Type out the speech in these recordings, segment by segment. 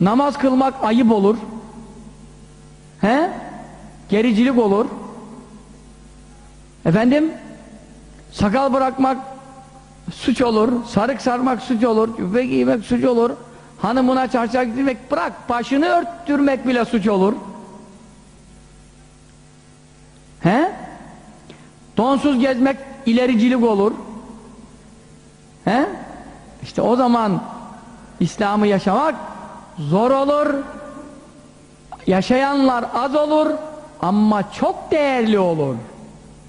Namaz kılmak ayıp olur. He? Gericilik olur. Efendim? Sakal bırakmak suç olur. Sarık sarmak suç olur. Cübbe giymek suç olur. Hanımına çarşaf giymek bırak. Başını örttürmek bile suç olur. He? Donsuz gezmek ilericilik olur. He? İşte o zaman İslam'ı yaşamak zor olur. Yaşayanlar az olur ama çok değerli olur.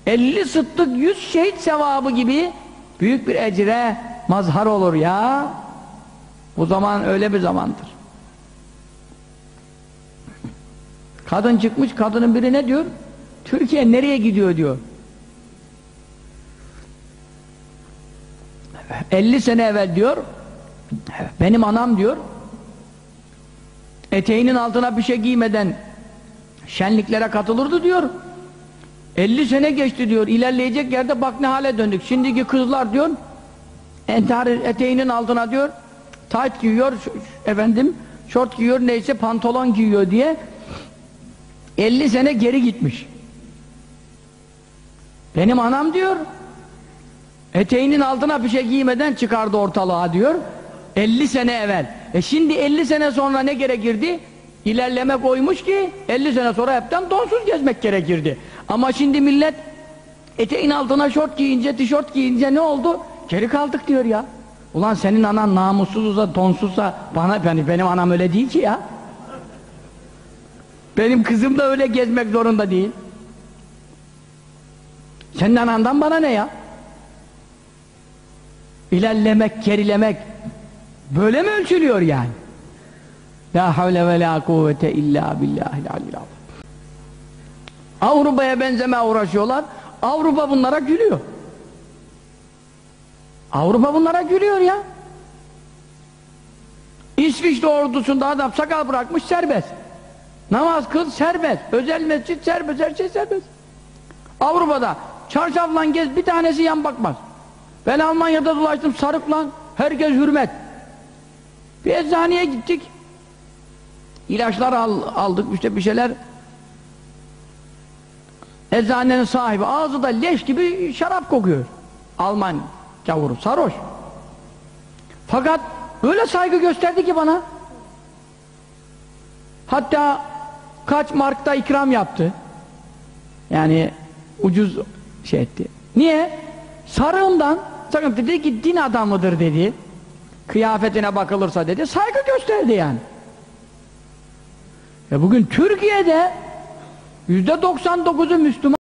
50 sıddık 100 şehit sevabı gibi büyük bir ecre mazhar olur ya. Bu zaman öyle bir zamandır. Kadın çıkmış, kadının biri ne diyor? Türkiye nereye gidiyor diyor. 50 sene evvel diyor, benim anam diyor, eteğinin altına bir şey giymeden şenliklere katılırdı diyor. 50 sene geçti diyor, ilerleyecek yerde bak ne hale döndük. Şimdiki kızlar diyor, eteğinin altına diyor, tayt giyiyor, efendim, şort giyiyor, neyse pantolon giyiyor diye 50 sene geri gitmiş. Benim anam diyor, eteğinin altına bir şey giymeden çıkardı ortalığa diyor. 50 sene evvel. E şimdi 50 sene sonra ne gerekirdi? İlerlemek oymuş ki 50 sene sonra hepten donsuz gezmek gerekirdi. Ama şimdi millet eteğin altına şort giyince, tişört giyince ne oldu? Geri kaldık diyor ya. Ulan senin anan namussuzsa, donsuzsa bana yani benim anam öyle değil ki ya. Benim kızım da öyle gezmek zorunda değil. Senin anandan bana ne ya? İlerlemek, gerilemek böyle mi ölçülüyor yani? La havle ve la kuvvete illa billahil alil Avrupa'ya benzeme uğraşıyorlar. Avrupa bunlara gülüyor. Avrupa bunlara gülüyor ya. İsviçre ordusunda adam sakal bırakmış serbest. Namaz kıl serbest. Özel mescit serbest. Her şey serbest. Avrupa'da çarşafla gez bir tanesi yan bakmaz. Ben Almanya'da dolaştım sarıkla herkes hürmet. Bir eczaneye gittik. İlaçlar al, aldık işte bir şeyler. Eczanenin sahibi ağzı da leş gibi şarap kokuyor. Alman gavuru sarhoş. Fakat öyle saygı gösterdi ki bana. Hatta kaç markta ikram yaptı. Yani ucuz şey etti. Niye? Sarığından sakın dedi ki din adamıdır dedi. Kıyafetine bakılırsa dedi. Saygı gösterdi yani. E bugün Türkiye'de yüzde 99'u Müslüman